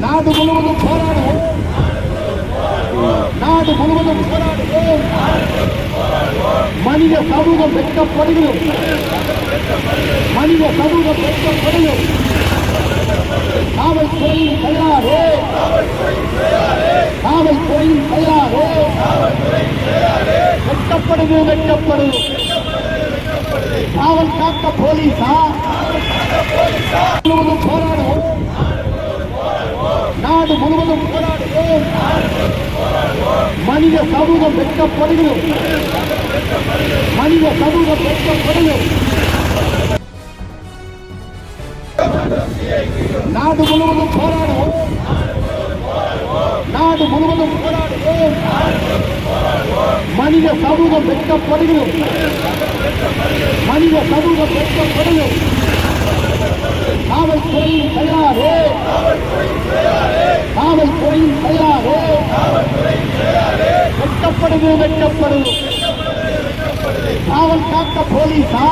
நாடு முழுவதும் போராடுவோம். நாடு முழுவதும் போராடுவோம். மனித சமூகம் வெட்கப்படுகிறோம் மனித சமூகம் வெட்கப்படுகிறோம் காவல்துறையின் தயாரோ. காவல்துறையின் தயாரோ. வெட்கப்படுது வெட்கப்படுது. காவல் காக்க போலீசா முழுவதும் போராடுவோம் நாடு முழுவதும் போராடுவோம் மனித சமூகம் வெட்கப்படுகிறோம் மனித சமூகம் வெட்கப்படுகிறோம் நாடு முழுவதும் போராடுவோம். நாடு முழுவதும் போராடுவோம். மனித சமூகம் வெட்கப்படுகிறோம் மனித சமூகம் வெட்கப்படுகிறோம் காவல்துறையின் தயாரே. காவல்துறையின் கையாரே வெட்கப்படுது வெட்கப்படுது காவல் காக்க போலீஸா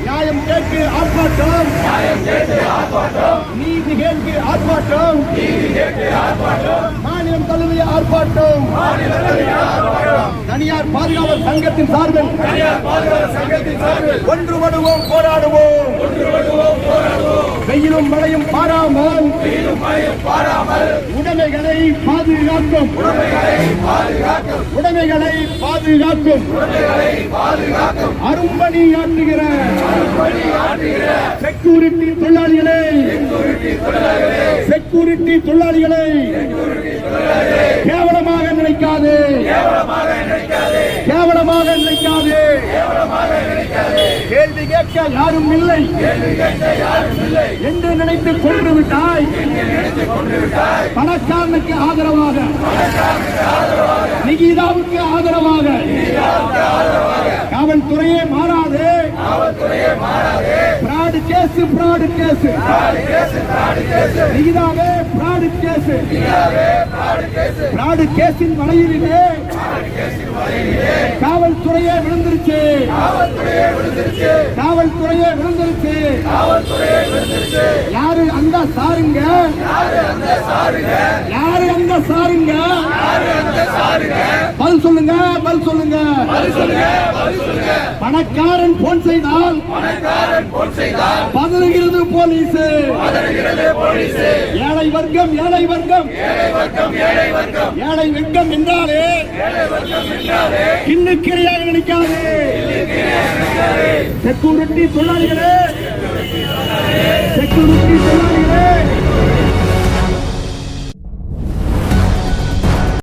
நியாயம் கேட்டு ஆர்ப்பாட்டம் நீதி கேட்டு ஆர்ப்பாட்டம் மாநிலம் தழுவிய ஆர்ப்பாட்டம். தனியார் பாதுகாவல் சங்கத்தின் சார்பில் ஒன்றுபடுவோம் போராடுவோம். வெயிலும் மழையும் பாராமல் உடைமைகளை பாதுகாக்கும். உடைமைகளை பாதுகாக்கும். அரும்பணி ஆற்றுகிற. செக்யூரிட்டி தொழிலாளிகளை செக்யூரிட்டி தொழிலாளிகளை கேவலமாக நினைக்காது. கேவலமாக நினைக்காது. கேள்வி கேட்க யாரும் இல்லை. என்று நினைத்து கொண்டு விட்டாய். பணக்காரனுக்கு ஆதரவாக. நிகிதாவுக்கு ஆதரவாக. காவல்துறையே மாறாது. பிராடு கேஸ் பிராடு கேஸ் நிகிதாவே பிராடு கேஸ் பிராடு கேஸின் வலையிலே காவல்துறையே விழுந்துருச்சு. காவல்துறையே விழுந்துருச்சு. யாரு அந்த சாருங்க? யாரு அந்த சாருங்க? பதில் சொல்லுங்க. பதில் சொல்லுங்க. பணக்காரன் போன் செய்தால் பதறுகிறது போலீஸ். ஏழை வர்க்கம் ஏழை வர்க்கம். ஏழை வர்க்கம் என்றாலே கிண்ணுக்கிரையாக நினைக்காது. செக்யூரிட்டி தொழிலாளிகளே செக்யூரிட்டி தொழிலாளிகளே.